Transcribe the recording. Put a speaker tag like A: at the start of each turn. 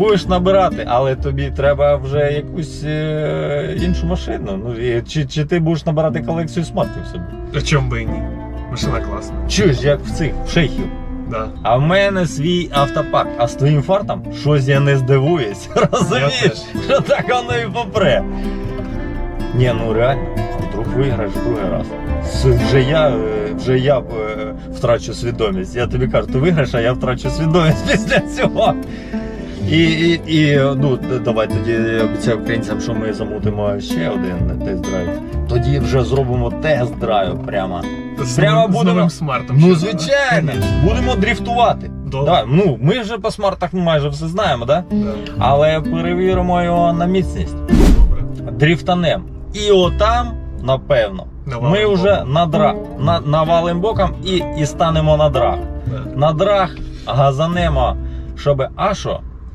A: будеш набирати, але тобі треба вже якусь е, іншу машину. Ну, і, чи, чи ти будеш набирати колекцію смартів собі?
B: А чому би і ні? Машина класна.
A: Чуєш, як в цих в шейхів.
B: Да.
A: А в мене свій автопарк. А з твоїм фартом щось я не здивуюсь. Розумієш? Що так воно і попре. Ні, ну реально, вдруг виграєш другий раз. Вже я, е, вже я е, втрачу свідомість. Я тобі кажу, ти виграєш, а я втрачу свідомість після цього. І, і, і ну, давай тоді я обіцяю українцям, що ми замутимо ще один тест-драйв. Тоді вже зробимо тест-драйв прямо.
B: З,
A: Прямо
B: новим- з
A: будемо-
B: новим смартом.
A: Ну,
B: ще,
A: звичайно,
B: да?
A: будемо дрифтувати.
B: Добре.
A: Да, ну, ми вже по смартах майже все знаємо, да?
B: Да.
A: але перевіримо його на міцність.
B: Добре.
A: Дрифтанем. І отам, напевно,
B: Навалим
A: ми вже на дра... на... навалим боком і, і станемо на драг.
B: Да.
A: На драг газанемо, щоб а що?